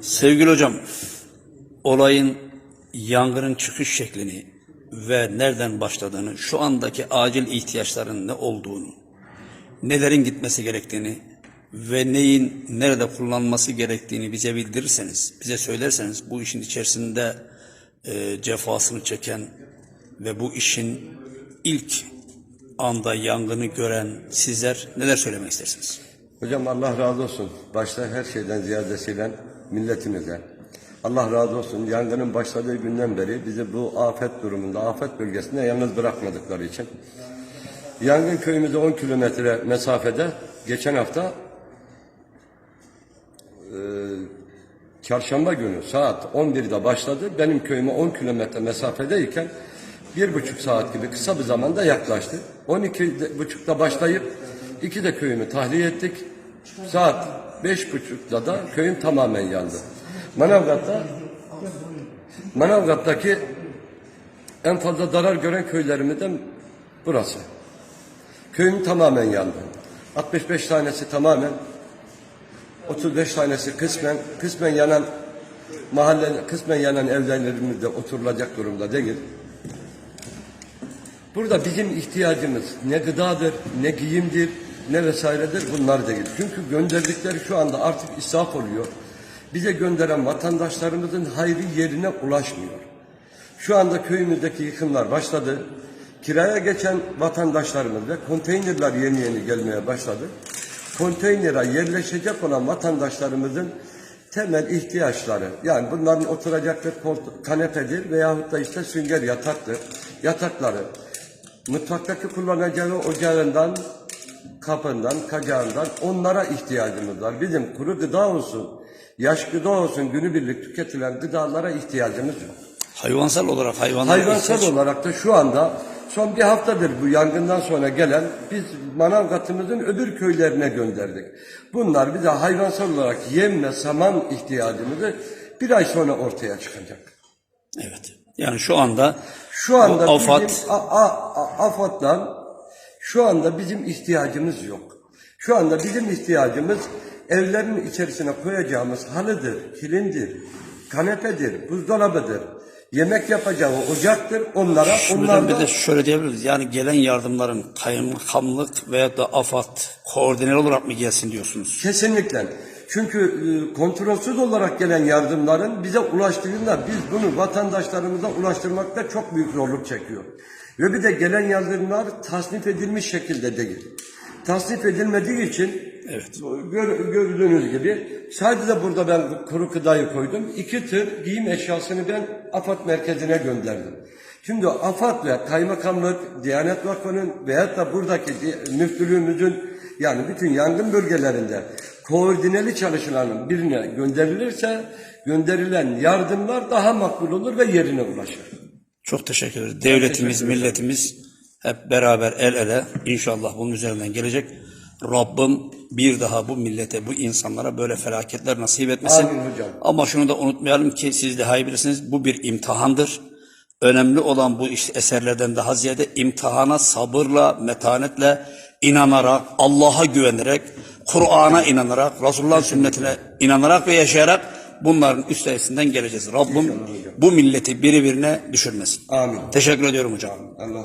Sevgili hocam, olayın yangının çıkış şeklini ve nereden başladığını, şu andaki acil ihtiyaçların ne olduğunu, nelerin gitmesi gerektiğini ve neyin nerede kullanılması gerektiğini bize bildirirseniz, bize söylerseniz bu işin içerisinde e, cefasını çeken ve bu işin ilk anda yangını gören sizler neler söylemek istersiniz? Hocam Allah razı olsun. Başta her şeyden ziyadesiyle milletimize. Allah razı olsun. Yangının başladığı günden beri bizi bu afet durumunda, afet bölgesinde yalnız bırakmadıkları için. Yangın köyümüze 10 kilometre mesafede geçen hafta e, çarşamba günü saat 11'de başladı. Benim köyüme 10 kilometre mesafedeyken bir buçuk saat gibi kısa bir zamanda yaklaştı. 12 buçukta başlayıp iki de köyümü tahliye ettik. Saat beş buçukta da köyüm tamamen yandı. Manavgat'ta Manavgat'taki en fazla zarar gören köylerimizden burası. Köyüm tamamen yandı. 65 tanesi tamamen 35 tanesi kısmen, kısmen yanan mahalle, kısmen yanan evlerimizde oturulacak durumda değil. Burada bizim ihtiyacımız ne gıdadır, ne giyimdir, ne vesairedir bunlar değil. Çünkü gönderdikleri şu anda artık israf oluyor. Bize gönderen vatandaşlarımızın hayrı yerine ulaşmıyor. Şu anda köyümüzdeki yıkımlar başladı. Kiraya geçen vatandaşlarımız ve konteynerler yeni yeni gelmeye başladı. Konteynere yerleşecek olan vatandaşlarımızın temel ihtiyaçları yani bunların oturacakları kanepedir veyahut da işte sünger yataktır. Yatakları mutfaktaki kullanacağı ocağından, kapından, kacağından onlara ihtiyacımız var. Bizim kuru gıda olsun, yaş gıda olsun günübirlik tüketilen gıdalara ihtiyacımız yok. Hayvansal olarak hayvanlara Hayvansal ihtiyaç- olarak da şu anda son bir haftadır bu yangından sonra gelen biz Manavgat'ımızın öbür köylerine gönderdik. Bunlar bize hayvansal olarak yem ve saman ihtiyacımızı bir ay sonra ortaya çıkacak. Evet. Yani şu anda Şu anda AFAD AFAD'dan şu anda bizim ihtiyacımız yok. Şu anda bizim ihtiyacımız evlerin içerisine koyacağımız halıdır, kilindir, kanepedir, buzdolabıdır. Yemek yapacağı ocaktır. Onlara Şuradan bir de şöyle diyebiliriz. Yani gelen yardımların kaymakamlık veya da AFAD koordineli olarak mı gelsin diyorsunuz? Kesinlikle. Çünkü e, kontrolsüz olarak gelen yardımların bize ulaştığında biz bunu vatandaşlarımıza ulaştırmakta çok büyük zorluk çekiyor. Ve bir de gelen yardımlar tasnif edilmiş şekilde değil. Tasnif edilmediği için Evet. gör- gördüğünüz gibi sadece burada ben kuru gıdayı koydum. İki tır giyim eşyasını ben AFAD merkezine gönderdim. Şimdi AFAD ve kaymakamlık, Diyanet Vakfı'nın veyahut da buradaki müftülüğümüzün yani bütün yangın bölgelerinde koordineli çalışılanın birine gönderilirse gönderilen yardımlar daha makbul olur ve yerine ulaşır. Çok teşekkür ederiz. Devletimiz, milletimiz hep beraber el ele inşallah bunun üzerinden gelecek. Rabbim bir daha bu millete, bu insanlara böyle felaketler nasip etmesin. Amin hocam. Ama şunu da unutmayalım ki siz daha iyi bilirsiniz. Bu bir imtihandır. Önemli olan bu iş eserlerden daha ziyade imtihana sabırla, metanetle, inanarak, Allah'a güvenerek, Kur'an'a inanarak, Resulullah'ın sünnetine inanarak ve yaşayarak bunların üstesinden geleceğiz. Rabbim bu milleti birbirine düşürmesin. Amin. Teşekkür ediyorum hocam. Allah